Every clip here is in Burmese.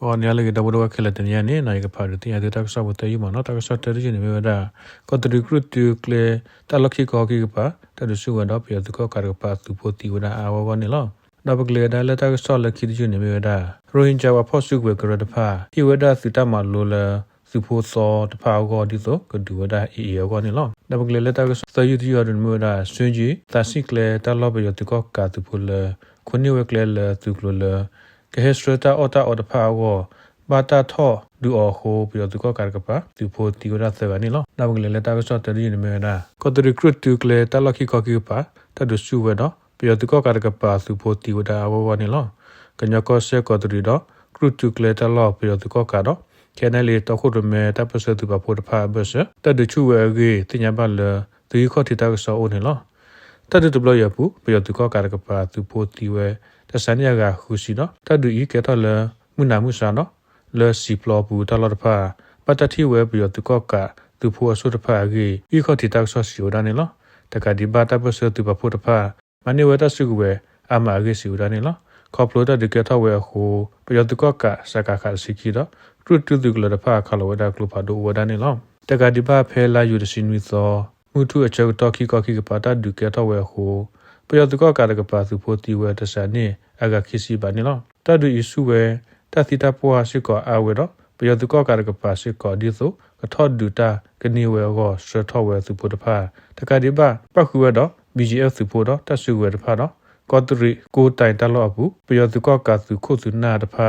ဟောနေလေကတဘတော့ခက်လက်တနေနေနိုင်ကဖာရတင်ရတဲ့တက်ဆောက်တဲ့ယူမနော်တက်ဆောက်တဲ့ရင်းနေဝဒါကတရီကရူတူကလေတလခိကောကိကပါတရစုဝတော့ပြတကောကာကပါသူပိုတီဝဒါအာဝဝနေလောနဘကလေဒါလက်တက်ဆောက်လက်ခိတရင်းနေဝဒါရိုဟင်ဂျာဝဖော့စုဝေကရတဖာဟိဝဒါစတမလိုလာစုဖို့စောတဖာကောဒီဆိုကဒူဝဒါအီယောကောနေလောနဘကလေလက်တက်ဆောယူတီရဒမျိုးဒါဆွင်ကြီးတဆိကလေတလောဘရတကောကာသူဖိုလခုနိဝကလေလသူကလ ကဟစထတာအော်တာအော်တဖာကောဘာတာထောဒူအော်ဟိုပြီးတော့သူကကာကပါသူဖို့တီဝရသဗာနီလောနဘကလေလက်တာကဆောတရီနေမနာကောတရီကရတူကလေတလခိကောကိပါတဒစုဝတော့ပြီးတော့သူကကာကပါသူဖို့တီဝဒအဝဝနီလောကညကောဆေကောတရီတော့ကရတူကလေတလောပြီးတော့သူကကတော့ကဲနယ်လီတခုရမဲတပစတူပါဖို့တဖာဘစတဒချူဝဲကြီးတင်ညာပါလေသူခေါတီတာကဆောအိုနေလော တဒတူဘလရပူပြီးတော့သူကကာကပါသူဖို့တီဝဲတဆန်ရကခူစီနော်တဒူဤကဲတော့လေမှုနာမှုစာနော်လေစီပလောဘူးတလတဖာပတတိဝဲပြီးတော့သူကကသူဖို့အဆုတဖာကြီးဤခေါတီတာကဆောစီယိုဒါနေလောတကဒီဘာတပစတူပါဖို့တဖာမနေဝဲတဆုကဝဲအမအကြီးစီယိုဒါနေလောခေါပလိုတာဒီကထဝဲဟိုပြီးတော့သူကကစကခါစီကီတော့တူတူတူကလတဖာခလဝဒါကလဖာဒိုဝဒါနေလောတကဒီဘာဖဲလာယူဒစီနွီသော မူထုအချုပ်တော်ခိကခိကပါတာဒုကထဝဲဟိုပယောတကကရကပါစုဖို့တီဝဲတဆာနေအကခိစီပါနေလောတဒူဣစုဝဲတသီတပွားရှိကောအဝဲတော့ပယောတကကရကပါရှိကောဒီဆိုကထောဒူတာကနေဝဲကောစထောဝဲစုဖို့တဖာတကဒီဘာပခုဝဲတော့ BGF စုဖို့တော့တဆုဝဲတဖာတော့ကောတရီကိုတိုင်တလော့ဘူးပယောတကကစုခုစုနာတဖာ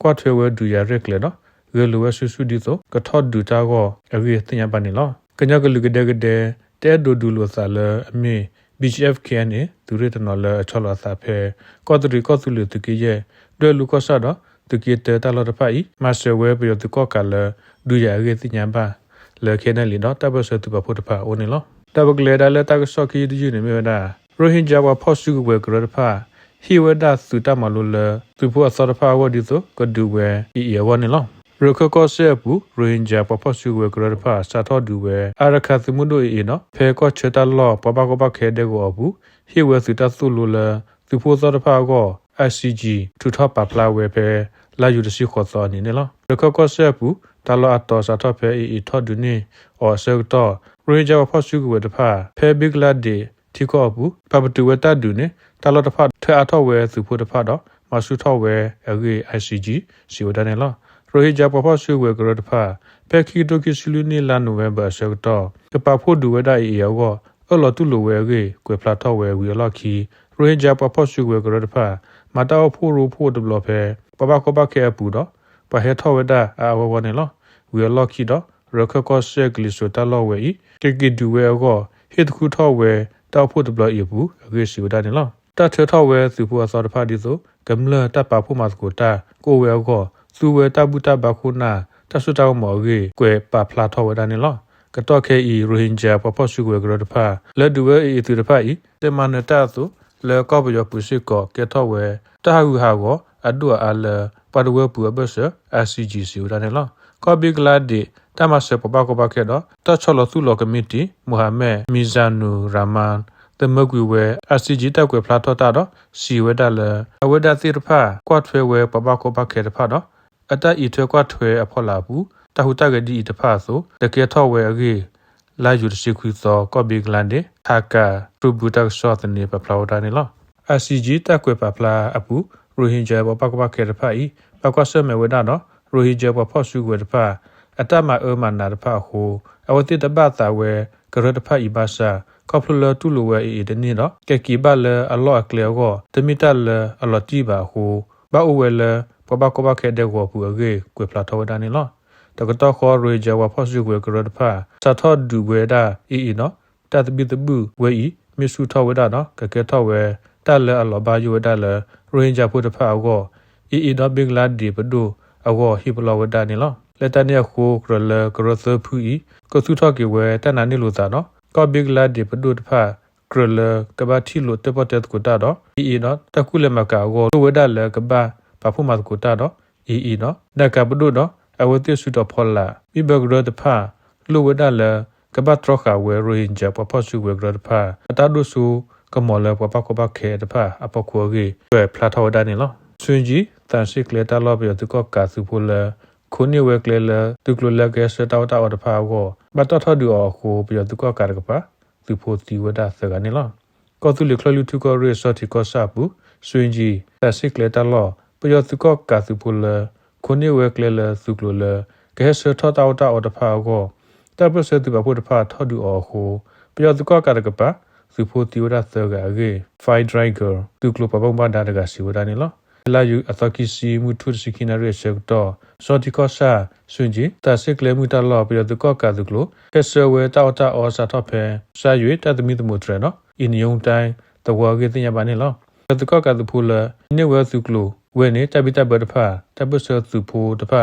ကွာထွေဝဲဒူရရက်လေနော်ဂလူဝဲဆူဆူဒီဆိုကထောဒူတာကောအဝေးတင်ရပါနေလော ကညကလူကတဲ့ကတဲ့တဲဒူဒူလိုဆာလအမေ BGF KNA သူရတနော်လအချောလစာဖဲကောတရီကောသူလူတကီရဲ့ဒွဲလူကောဆာတော့တကီတဲတလတဖိုင်မဆဝဲပြီးတော့ကောကလဒူရရဲ့တင်ညာပါလေခဲနေလီတော့တဘဆတူပဖို့တဖာအိုနေလောတဘကလေဒါလေတကဆော့ကီဒီယူနေမြေဒါရိုဟင်ဂျာဝဖော့စုဝဲကရတဖာဟီဝဒါစုတမလိုလသူဖို့အစောတဖာဝဒီဆိုကဒူဝဲဤရဝနေလော ရခကောဆေပူရိုဟင်ဂျာပပစုဝဲကရဖာစာတော်ဒူဝဲအရခသမှုတို့အေနော်ဖဲကောချတလောပပကပခဲတဲ့ကိုအဘူးဟိဝဲစုတဆုလိုလသူဖို့စောတဖာကော SCG ထူထပပလာဝဲဖဲလာယူတစီခေါ်စောနေနော်ရခကောဆေပူတလောအတော်စာတော်ဖဲအေထော်ဒူနေအော်ဆေတော့ရိုဟင်ဂျာပပစုဝဲတဖာဖဲဘစ်လာဒေတီကောဘူးပပတူဝဲတဒူနေတလောတဖာထဲအထောက်ဝဲသူဖို့တဖာတော့မဆုထောက်ဝဲအဂေ ICG စီဝဒနေလော ရိုဟင်ဂျာပပဆွေဝဲကရတဖာပက်ခီတိုကီဆလူနီလာနိုဝမ်ဘာဆက်တော့ကပဖို့ဒူဝဒအေယောကအလောတူလိုဝဲကေကွယ်ဖလာတော့ဝဲဝီလော်ခီရိုဟင်ဂျာပပဆွေဝဲကရတဖာမတောက်ဖို့ရဖို့ဒဘလဖဲပပကပခဲပူတော့ပဟဲထောဝဒအာဝဝနေလောဝီလော်ခီတော့ရခကောဆက်ကလီဆိုတလောဝဲဤကေကီဒူဝဲကောဟစ်ခုထောဝဲတောက်ဖို့ဒဘလအေဘူးအဂေစီဝဒနေလောတထထောဝဲစုဖို့အစောတဖာဒီဆိုကမ္လတပ်ပါဖို့မစကိုတာကိုဝဲကော စုဝဲတပုတဘခုနာတဆုတောင်းမော်ကြီးကွယ်ပါဖလာထောဝဒနေလောကတော့ခဲဤရိုဟင်ဂျာပပစုကွယ်ကရတဖာလက်ဒူဝဲဤသူတဖာဤတေမနတသုလေကောပယောပုရှိကောကေထောဝဲတဟူဟာကောအဒူအလပဒဝဲပူဘဆ SCGC ရနေလောကောဘီဂလာဒီတမဆေပပကပခဲတော့တချလသုလောကမီတီမူဟာမဲမီဇာနူရာမန်တမကွေဝဲ SCG တက်ကွယ်ဖလာထောတာတော့စီဝဲတလအဝဲဒသီတဖာကွတ်ထွဲဝဲပပကပခဲတဖာတော့ အတဤထွဲကွာထွဲအဖော်လာဘူးတဟုတကဒီတဖာဆိုတကယ်ထောက်ဝဲအကြီးလာယူရှိခွေသောကော့ဘီဂလန်ဒေဟာကာပရဘူတက်ဆော့တနေပပလာဝတာနေလော ACG တက်ကွယ်ပပလာအပူရိုဟင်ဂျာဘပကပကေတဖာဤပကွာဆမေဝဒနော်ရိုဟင်ဂျာဘဖော့စုဝဲတဖာအတမအမနာတဖာဟိုအဝတိတပတာဝဲကရတဖာဤဘာသာကောပလတူလိုဝဲဤတနေတော့ကက်ကီဘလအလော့ကလေကိုတမီတလအလော့တီပါဟိုဘာဝဲလ ပပကပခဲတဲ့ကိုပူအကေကွေဖလာထောဒာနေလောတကတော့ခေါ်ရေဂျဝါဖော့စုကွေကရဒဖာစထောဒူဝဲဒါအီအီနော်တတ်ဘီတဘူဝဲဤမစ်ဆူထောဝဲဒါနော်ကကဲထောဝဲတက်လဲအလောဘာယူဝဲဒါလဲရိုဟင်ဂျာဖို့တဖာအောအီအီနော်ဘင်္ဂလားဒီပဒူအောဟီပလောဝဲဒါနေလောလက်တနေခိုကရလကရသဖူဤကဆုထောကေဝဲတနနေလို့သာနော်ကောဘင်္ဂလားဒီပဒူတဖာကရလကဘာတီလို့တပတ်တက်ကိုတာတော့အီအီနော်တကုလမကာအောဝဲဒါလဲကဘာ ပါဖုမတ်ကိုတာတော့အီအီနော်ဒကပဒုနော်အဝတိစုတော့ဖောလာမိဘဂရတဖာလူဝဒလကဘတ်ထရခဝဲရိုဟင်ဂျာပပစုဝဲဂရတဖာအတဒုစုကမောလပပကပခဲတဖာအပခောကြီးပဲဖလာထောဒာနေလောဆွင်ကြီးတန်ရှိကလေတာလောပြသူကကာစုဖိုလခုန်ဝဲကလေလသူကလလကဲစတောတာဝတဖာကိုဘတ်တော်ထဒူအခုပြသူကကာရကပါသူဖိုတီဝဒသကနေလောကောသူလခလလူသူကရေစောတီကောဆာပူဆွင်ကြီးတန်ရှိကလေတာလော ပြသူကကာစုဖိုလခုန်ဝဲကလေလသူကလလကဲစထောတာဝတာဝတဖာကိုတပ်ပစသူဘဖို့တဖာထဒူအခုပြသူကကာရကပါသူဖိုတီဝဒသကရေဖိုင်ဒရိုင်ဂါသူကလပပမဒါဒကစီဝဒနေလောလာယူအသကီစီမူထုစကိနာရရှက်တော့စောတိကောဆာဆွင်ကြီးတဆိကလေမူတလောပြီးတော့ကောကာသူကလိုကဆဝဲတောက်တာအောစာတော့ဖဲစာရွေတသမီသမုထရနော်အင်းယုံတိုင်းတဝါကေတင်ရပါနေလောတကောကာသူဖူလာနေဝဲသူကလို ဝဲနေတပိတဘတဖာတပဆသူဖူတဖာ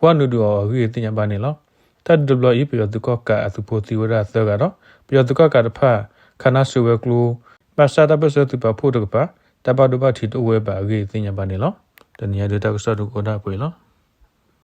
ဝါနုဒူအောကေတင်ရပါနေလောတတ်ဒဘလီပြီးတော့ကောကာအသူဖူတီဝရသကတော့ပြီးတော့ကောကာတဖာခနာဆွဲကလိုပါစာတပဆသူပဖူတကပါတပတ်တပတ်ထီတော့ဝဲပါကေတင်ရပါနေလောတနည်းရတဲ့တက်ဆော့ဒုကိုဒါပွေလော